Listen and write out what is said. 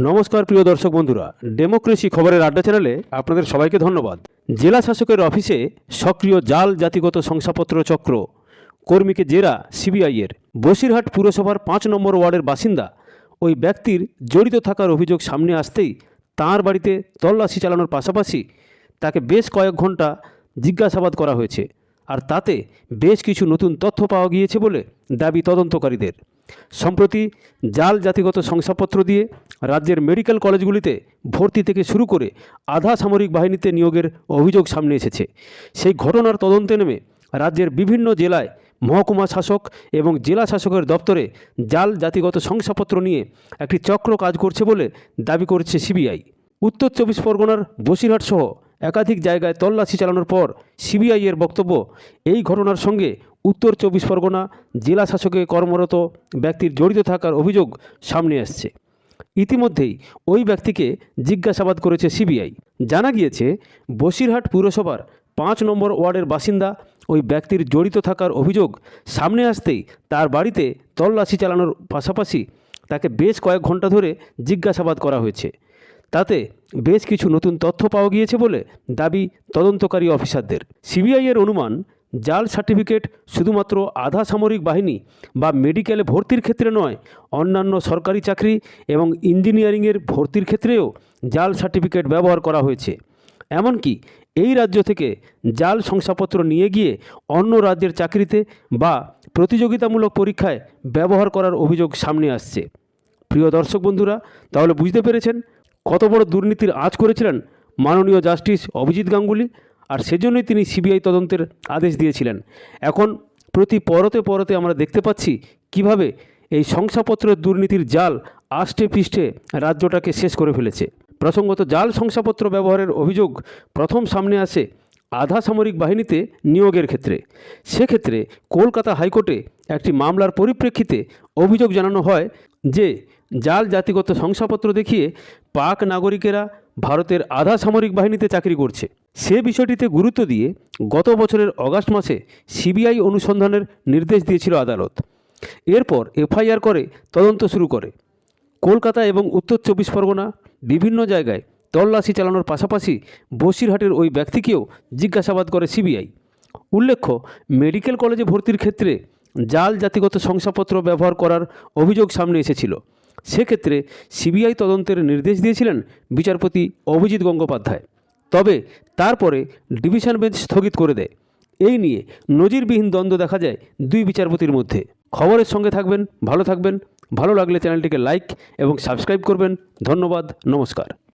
নমস্কার, প্রিয় দর্শক বন্ধুরা। ডেমোক্রেসি খবরের আড্ডা চ্যানেলে আপনাদের সবাইকে ধন্যবাদ। জেলা শাসকের অফিসে সক্রিয় জাল জাতিগত শংসাপত্র চক্র। কর্মীকে জেরা সিবিআইয়ের বসিরহাট পুরসভার পাঁচ নম্বর ওয়ার্ডের বাসিন্দা ওই ব্যক্তির জড়িত থাকার অভিযোগ সামনে আসতেই তাঁর বাড়িতে তল্লাশি চালানোর পাশাপাশি তাকে বেশ কয়েক ঘণ্টা জিজ্ঞাসাবাদ করা হয়েছে। আর তাতে বেশ কিছু নতুন তথ্য পাওয়া গিয়েছে বলে দাবি তদন্তকারীদের। সম্প্রতি জাল জাতিগত শংসাপত্র দিয়ে রাজ্যের মেডিকেল কলেজগুলিতে ভর্তি থেকে শুরু করে আধা সামরিক বাহিনীতে নিয়োগের অভিযোগ সামনে এসেছে। সেই ঘটনার তদন্তে নেমে রাজ্যের বিভিন্ন জেলায় মহকুমা শাসক এবং জেলা শাসকের দপ্তরে জাল জাতিগত শংসাপত্র নিয়ে একটি চক্র কাজ করছে বলে দাবি করছে সিবিআই। উত্তর চব্বিশ পরগনার বসিরহাট সহ একাধিক জায়গায় তল্লাশি চালানোর পর সিবিআই এর বক্তব্য, এই ঘটনার সঙ্গে উত্তর চব্বিশ পরগনা জেলা শাসকে কর্মরত ব্যক্তির জড়িত থাকার অভিযোগ সামনে আসছে। ইতিমধ্যেই ওই ব্যক্তিকে জিজ্ঞাসাবাদ করেছে সিবিআই। জানা গিয়েছে, বসিরহাট পুরসভার পাঁচ নম্বর ওয়ার্ডের বাসিন্দা ওই ব্যক্তির জড়িত থাকার অভিযোগ সামনে আসতেই তার বাড়িতে তল্লাশি চালানোর পাশাপাশি তাকে বেশ কয়েক ঘণ্টা ধরে জিজ্ঞাসাবাদ করা হয়েছে। তাতে বেশ কিছু নতুন তথ্য পাওয়া গিয়েছে বলে দাবি তদন্তকারী অফিসারদের। সিবিআই এর অনুমান, জাল সার্টিফিকেট শুধুমাত্র আধা সামরিক বাহিনী বা মেডিকেলে ভর্তির ক্ষেত্রে নয়, অন্যান্য সরকারি চাকরি এবং ইঞ্জিনিয়ারিংয়ের ভর্তির ক্ষেত্রেও জাল সার্টিফিকেট ব্যবহার করা হয়েছে। এমনকি এই রাজ্য থেকে জাল শংসাপত্র নিয়ে গিয়ে অন্য রাজ্যের চাকরিতে বা প্রতিযোগিতামূলক পরীক্ষায় ব্যবহার করার অভিযোগ সামনে আসছে। প্রিয় দর্শক বন্ধুরা, তাহলে বুঝতে পেরেছেন কত বড় দুর্নীতির আঁচ করেছিলেন মাননীয় জাস্টিস অভিজিৎ গাঙ্গুলি, আর সেজন্যই তিনি সিবিআই তদন্তের আদেশ দিয়েছিলেন। এখন প্রতি পরতে পরতে আমরা দেখতে পাচ্ছি কীভাবে এই শংসাপত্রের দুর্নীতির জাল আষ্টে পৃষ্ঠে রাজ্যটাকে শেষ করে ফেলেছে। প্রসঙ্গত জাল শংসাপত্র ব্যবহারের অভিযোগ প্রথম সামনে আসে আধা সামরিক বাহিনীতে নিয়োগের ক্ষেত্রে। সেক্ষেত্রে কলকাতা হাইকোর্টে একটি মামলার পরিপ্রেক্ষিতে অভিযোগ জানানো হয় যে জাল জাতিগত শংসাপত্র দেখিয়ে পাক নাগরিকেরা ভারতের আধা সামরিক বাহিনীতে চাকরি করছে। সে বিষয়টিতে গুরুত্ব দিয়ে গত বছরের অগাস্ট মাসে সিবিআই অনুসন্ধানের নির্দেশ দিয়েছিল আদালত। এরপর এফআইআর করে, তদন্ত শুরু করে। কলকাতা এবং উত্তর চব্বিশ পরগনা বিভিন্ন জায়গায় তল্লাশি চালানোর পাশাপাশি বসিরহাটের ওই ব্যক্তিকেও জিজ্ঞাসাবাদ করে সিবিআই। উল্লেখ্য, মেডিকেল কলেজে ভর্তির ক্ষেত্রে জাল জাতিগত শংসাপত্র ব্যবহার করার অভিযোগ সামনে এসেছিল। সেক্ষেত্রে সিবিআই তদন্তের নির্দেশ দিয়েছিলেন বিচারপতি অভিজিৎ গঙ্গোপাধ্যায়। তবে তারপরে ডিভিশন বেঞ্চ স্থগিত করে দেয়। এই নিয়ে নজিরবিহীন দ্বন্দ্ব দেখা যায় দুই বিচারপতির মধ্যে। খবরের সঙ্গে থাকবেন, ভালো থাকবেন। ভালো লাগলে চ্যানেলটিকে লাইক এবং সাবস্ক্রাইব করবেন। ধন্যবাদ, নমস্কার।